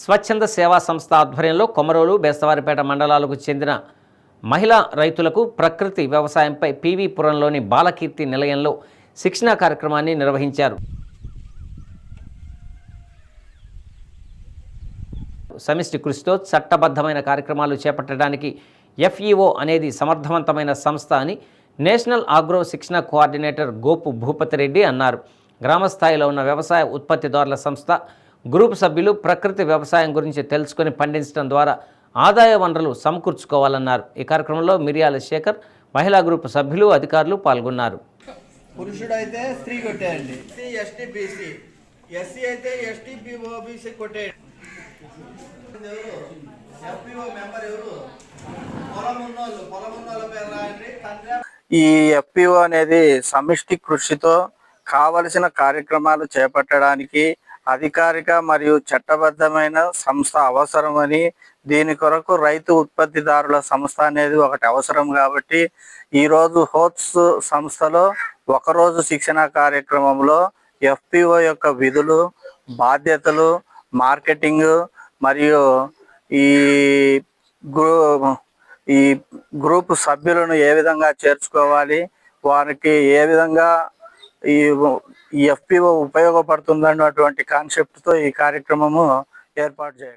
స్వచ్ఛంద సేవా సంస్థ ఆధ్వర్యంలో కొమరోలు బేస్తవారిపేట మండలాలకు చెందిన మహిళా రైతులకు ప్రకృతి వ్యవసాయంపై పీవీపురంలోని బాలకీర్తి నిలయంలో శిక్షణా కార్యక్రమాన్ని నిర్వహించారు. సమిష్టి కృషితో చట్టబద్ధమైన కార్యక్రమాలు చేపట్టడానికి ఎఫ్ఈఓ అనేది సమర్థవంతమైన సంస్థ అని నేషనల్ ఆగ్రో శిక్షణ కోఆర్డినేటర్ గోపు భూపతి రెడ్డి అన్నారు గ్రామస్థాయిలో ఉన్న వ్యవసాయ ఉత్పత్తిదారుల సంస్థ గ్రూప్ సభ్యులు ప్రకృతి వ్యవసాయం గురించి తెలుసుకొని పండించడం ద్వారా ఆదాయ వనరులు సమకూర్చుకోవాలన్నారు. ఈ కార్యక్రమంలో మిరియాల శేఖర్ మహిళా గ్రూప్ సభ్యులు అధికారులు పాల్గొన్నారు. పురుషుడు అయితే స్త్రీ కొట్టేయండి. ST BC. ఎస్సీ అయితే ఎస్టీ ఓబీసీ కొట్టేయండి. ఈ ఎఫ్పిఓ అనేది సమిష్టి కృషితో కావలసిన కార్యక్రమాలు చేపట్టడానికి అధికారిక మరియు చట్టబద్ధమైన సంస్థ అవసరమని దీని కొరకు రైతు ఉత్పత్తిదారుల సంస్థ అనేది ఒకటి అవసరం కాబట్టి ఈరోజు హోప్స్ సంస్థలో ఒకరోజు శిక్షణ కార్యక్రమంలో ఎఫ్పిఓ యొక్క విధులు బాధ్యతలు మార్కెటింగ్ మరియు ఈ గ్రూ ఈ గ్రూప్ సభ్యులను ఏ విధంగా చేర్చుకోవాలి వారికి ఏ విధంగా ఈ ఈ ఎఫ్పిఓ ఉపయోగపడుతుందన్నటువంటి కాన్సెప్ట్తో ఈ కార్యక్రమము ఏర్పాటు చేయ